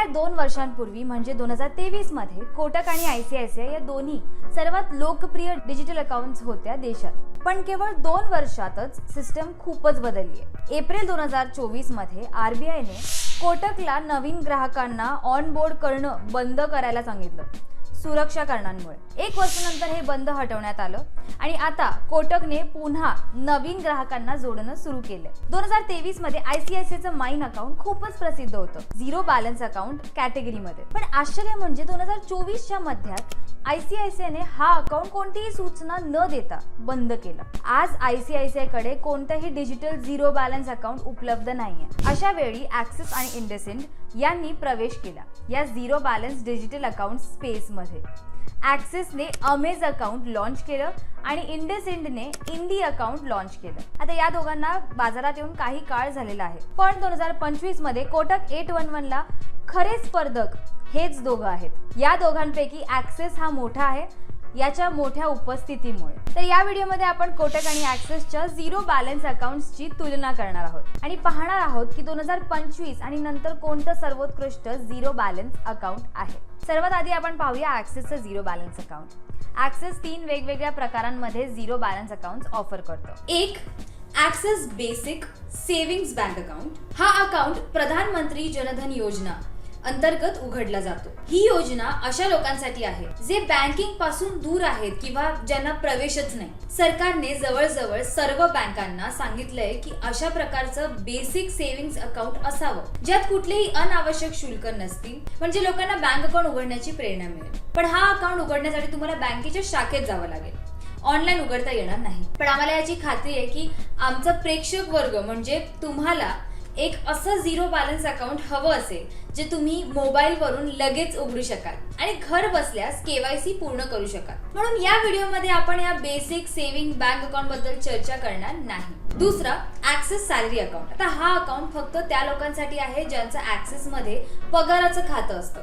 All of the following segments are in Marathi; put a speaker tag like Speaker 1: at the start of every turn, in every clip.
Speaker 1: गेल्या दोन वर्षांपूर्वी म्हणजे दोन हजार तेवीसमध्ये कोटक आणि I C I C I या दोन्ही सर्वात लोकप्रिय डिजिटल अकाउंट्स होत्या देशात. पण केवळ दोन वर्षातच सिस्टम खूपच बदलली आहे. एप्रिल दोन हजार चोवीसमध्ये आरबीआयने कोटकला नवीन ग्राहकांना ऑन बोर्ड करणं बंद करायला सांगितलं. सुरक्षा कारणांमुळे. एक वर्षानंतर हे बंद हटवण्यात आलं आणि आता कोटकने पुन्हा नवीन ग्राहकांना जोडणं सुरू केलंय. दोन हजार तेवीसमध्ये आयसीआयसीआयचं माइन अकाउंट खूपच प्रसिद्ध होतं. झिरो बॅलन्स अकाउंट कॅटेगरीमध्ये. पण आश्चर्य म्हणजे दोन हजार चोवीसच्या मध्यात आयसीआयसीआयने हा अकाउंट कोणतीही सूचना न देता बंद केलं. आज आयसीआयसीआयकडे कोणतंही डिजिटल झिरो बॅलन्स अकाउंट उपलब्ध नाहीये. अशा वेळी ऍक्सिस आणि इंडेसिंड यांनी प्रवेश केला या झिरो बॅलन्स डिजिटल अकाउंट स्पेसमध्ये. ॲक्सेसने अमेज अकाउंट लॉन्च केलं आणि इंडेसिंडने इंडी अकाउंट लॉन्च केलं. आता या दोघांना बाजारात येऊन काही काळ झालेला आहे. पण दोन हजार पंचवीसमध्ये कोटक एट वन वन ला खरे स्पर्धक हेच दोघं आहेत. या दोघांपैकी ऍक्सेस हा मोठा आहे. याच्या मोठ्या उपस्थितीमुळे. तर या व्हिडिओमध्ये आपण कोटक आणि ऍक्सेसच्या झिरो बॅलन्स अकाउंटची तुलना करणार आहोत. आणि पाहणार आहोत की दोन हजार पंचवीस आणि नंतर कोणतं सर्वोत्कृष्ट झिरो बॅलन्स अकाउंट आहे. सर्वात आधी आपण पाहूया ऍक्सेसचं झिरो बॅलन्स अकाउंट. ऍक्सेस तीन वेगवेगळ्या प्रकारांमध्ये झिरो बॅलन्स अकाउंट ऑफर करतो.
Speaker 2: एक Axis basic savings bank account. हा अकाउंट प्रधानमंत्री जनधन योजना अंतर्गत उघडला जातो. ही योजना अशा लोकांसाठी आहे जे बँकिंगपासून दूर आहेत किंवा ज्यांना प्रवेशच नाही. सरकारने जवळजवळ सर्व बँकांना सांगितलंय की अशा प्रकारचं बेसिक सेव्हिंग अकाउंट असावं ज्यात कुठलेही अनावश्यक शुल्क नसतील म्हणजे लोकांना बँक अकाउंट उघडण्याची प्रेरणा मिळेल. पण हा अकाउंट उघडण्यासाठी तुम्हाला बँकेच्या शाखेत जावं लागेल. ऑनलाईन उघडता येणार नाही. पण आम्हाला याची खात्री आहे की आमचा प्रेक्षक वर्ग म्हणजे तुम्हाला एक असं झिरो बॅलन्स अकाउंट हवं असेल जे तुम्ही मोबाईलवरून लगेच उघडू शकाल आणि घर बसल्यास केवायसी पूर्ण करू शकाल. म्हणून या व्हिडिओमध्ये आपण या बेसिक सेव्हिंग बँक अकाउंटबद्दल चर्चा करणार नाही. दुसरा ऍक्सेस सॅलरी अकाउंट आता हा अकाउंट फक्त त्या लोकांसाठी आहे ज्यांचं ऍक्सेस मध्ये पगाराचं खातं असतं.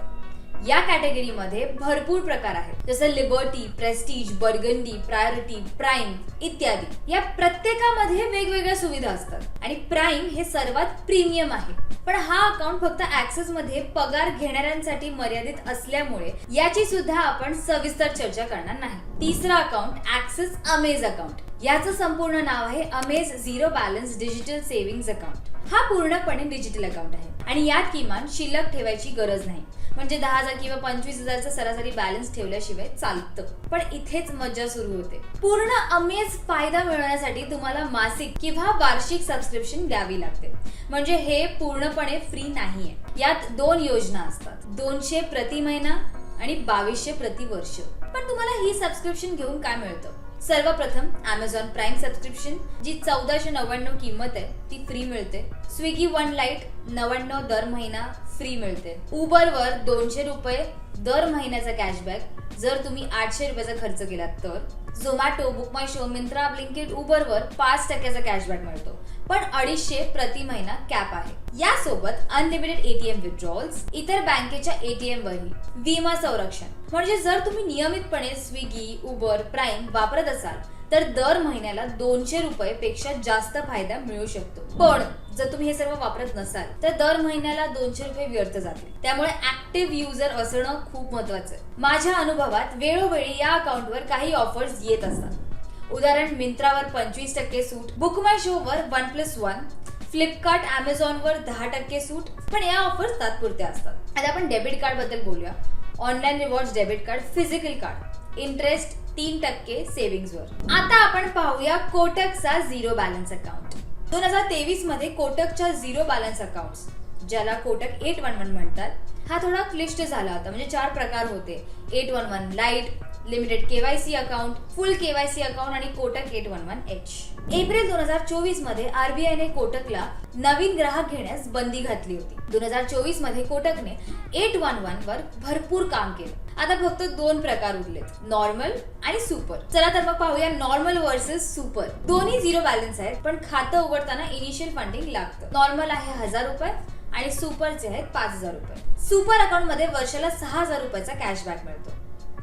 Speaker 2: या कॅटेगरीमध्ये भरपूर प्रकार आहेत. जसं Liberty Prestige Burgundy Priority Prime इत्यादी. या प्रत्येकामध्ये वेगवेगळ्या सुविधा असतात. आणि प्राईम हे सर्वात प्रीमियम आहे. पण हा अकाउंट फक्त ऍक्सेस मध्ये पगार घेणाऱ्यांसाठी मर्यादित असल्यामुळे याची सुद्धा आपण सविस्तर चर्चा करणार नाही. तिसरा अकाउंट ऍक्सेस अमेज अकाउंट याचं संपूर्ण नाव आहे Amaze zero balance digital saving account हा पूर्णपणे डिजिटल अकाउंट आहे. आणि यात किमान शिल्लक ठेवायची गरज नाही. म्हणजे दहा हजार किंवा पंचवीस हजारचा सरासरी बॅलन्स ठेवल्याशिवाय चालतं. पण इथेच मजा सुरू होते. पूर्ण अमेज फायदा मिळवण्यासाठी तुम्हाला मासिक किंवा वार्षिक सबस्क्रिप्शन द्यावी लागते. म्हणजे हे पूर्णपणे फ्री नाहीये. यात दोन योजना असतात. दोनशे प्रति महिना आणि बावीसशे प्रति वर्ष. पण तुम्हाला ही सबस्क्रिप्शन घेऊन काय मिळतं? सर्वप्रथम अमेझॉन प्राईम सबस्क्रिप्शन जी चौदाशे नव्याण्णव किंमत आहे ती फ्री मिळते. स्विगी वन लाइट नव्याण्णव दर महिना फ्री मिळते. उबरवर दोनशे रुपये दर महिन्याचा कॅशबॅक जर तुम्ही आठशे रुपयाचा खर्च केलात तर. Zomato Book My Show Myntra लिंक्विड Uber वर पाच टक्क्याचा कॅशबॅक मिळतो. पण अडीचशे प्रति महिना कॅप आहे. यासोबत अनलिमिटेड एटीएम विथड्रॉल्स इतर बँकेच्या एटीएम वरही. विमा संरक्षण. म्हणजे जर तुम्ही नियमितपणे स्विगी उबर प्राईम वापरत असाल तर दर महिन्याला दोनशे रुपये पेक्षा जास्त फायदा मिळू शकतो. पण जर तुम्ही हे सर्व वापरत नसाल तर दर महिन्याला दोनशे रुपये व्यर्थ जातील. त्यामुळे ऍक्टिव्ह युजर असणं खूप महत्वाचं आहे. माझ्या अनुभवात वेळोवेळी या अकाउंटवर काही ऑफर्स येत असतात. उदाहरण मिंत्रावर पंचवीस टक्के सूट बुक माय शो वर one plus one Flipkart Amazon वर दहा टक्के सूट पण या ऑफर्स तात्पुरत्या असतात. आता आपण डेबिट कार्डबद्दल बोलूया. Online reward debit card physical card interest तीन टक्के सेव्हिंग्ज वर. आता आपण पाहूया कोटकचा झिरो बॅलन्स अकाउंट दोन हजार तेवीसमध्ये कोटकच्या झिरो बॅलन्स अकाउंट ज्याला कोटक एट वन वन म्हणतात हा थोडा क्लिष्ट झाला होता. म्हणजे चार प्रकार होते. Eight one one lite limited KYC account full KYC account आणि Kotak eight one one H. April दोन हजार चोवीसमध्ये आरबीआयने कोटकला नवीन ग्राहक घेण्यास बंदी घातली होती. दोन हजार चोवीसमध्ये कोटकने एट वन वन वर भरपूर काम केलं. आता फक्त दोन प्रकार उरलेत. नॉर्मल आणि सुपर. चला तर मग पाहूया नॉर्मल वर्सेस सुपर. दोन्ही झिरो बॅलन्स आहेत पण खातं उघडताना इनिशियल फंडिंग लागतं. नॉर्मल आहे हजार रुपये आणि सुपरचे आहेत पाच हजार रुपये. सुपर अकाउंटमध्ये वर्षाला सहा हजार रुपयाचा कॅशबॅक मिळतो.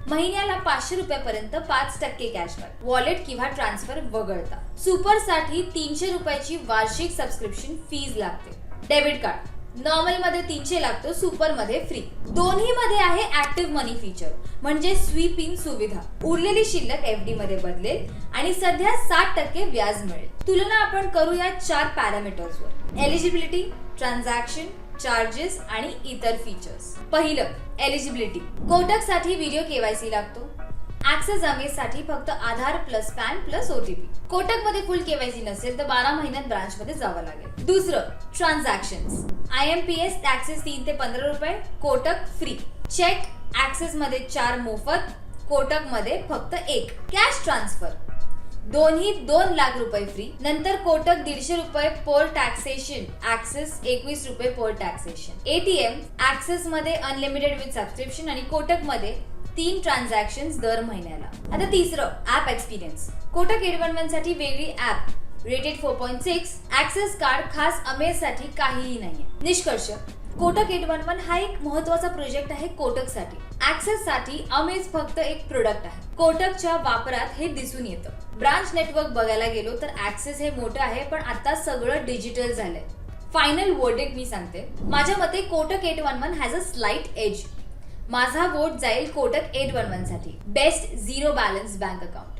Speaker 2: महिन्याला पाचशे रुपयापर्यंत पाच टक्के कॅशबॅक वॉलेट किंवा ट्रान्सफर वगळता. सुपरसाठी तीनशे रुपयाची वार्षिक सबस्क्रिप्शन फीज लागते. डेबिट कार्ड नॉर्मलमध्ये तीनशे लागतो सुपरमध्ये फ्री दोन्ही मध्ये आहे ऍक्टिव्ह मनी फीचर म्हणजे स्वीप इन सुविधा. उरलेली शिल्लक एफ डी मध्ये बदलेल आणि सध्या सात टक्के व्याज मिळेल. तुलना आपण करूया चार पॅरामीटर्सवर एलिजिबिलिटी ट्रान्झॅक्शन चार्जेस आणि इतर फीचर्स पहिलं एलिजिबिलिटी कोटकसाठी व्हिडिओ केवायसी लागतो. ऍक्सेस अमेजसाठी फक्त Aadhaar plus PAN plus OTP कोटकमध्ये full KYC नसेल तर बारा महिन्यात ब्रांच मध्ये जावं लागेल. दुसरं transaction I M P S Axis तीन ते पंधरा रुपये कोटक फ्री चेक ऍक्सेस मध्ये चार मोफत कोटकमध्ये फक्त एक. कॅश ट्रान्सफर दोन्ही दोन लाख रुपये फ्री नंतर कोटक दीडशे रुपये पोल टॅक्सेशन ऍक्सेस एकवीस रुपये पोल टॅक्सेशन एटीएम ऍक्सेस मध्ये अनलिमिटेड विथ सबस्क्रिप्शन आणि कोटकमध्ये तीन ट्रान्झॅक्शन दर महिन्याला. आता तिसरं app experience Kotak eight one वनसाठी वेगळी app rated four point six Axis card खास अमेजसाठी काहीही नाहीये. निष्कर्ष कोटक एट वन वन हा एक महत्त्वाचा प्रोजेक्ट आहे कोटकसाठी ऍक्सेस साठी अमेज फक्त एक प्रोडक्ट आहे. कोटकच्या वापरात हे दिसून येतं. ब्रांच नेटवर्क बघायला गेलो तर ऍक्सेस हे मोठं आहे पण आता सगळं डिजिटल झालंय. फायनल वर्डिक मी सांगते. माझ्या मते Kotak eight one one has a slight edge माझा वोट जाईल Kotak eight one वनसाठी. Best zero balance bank account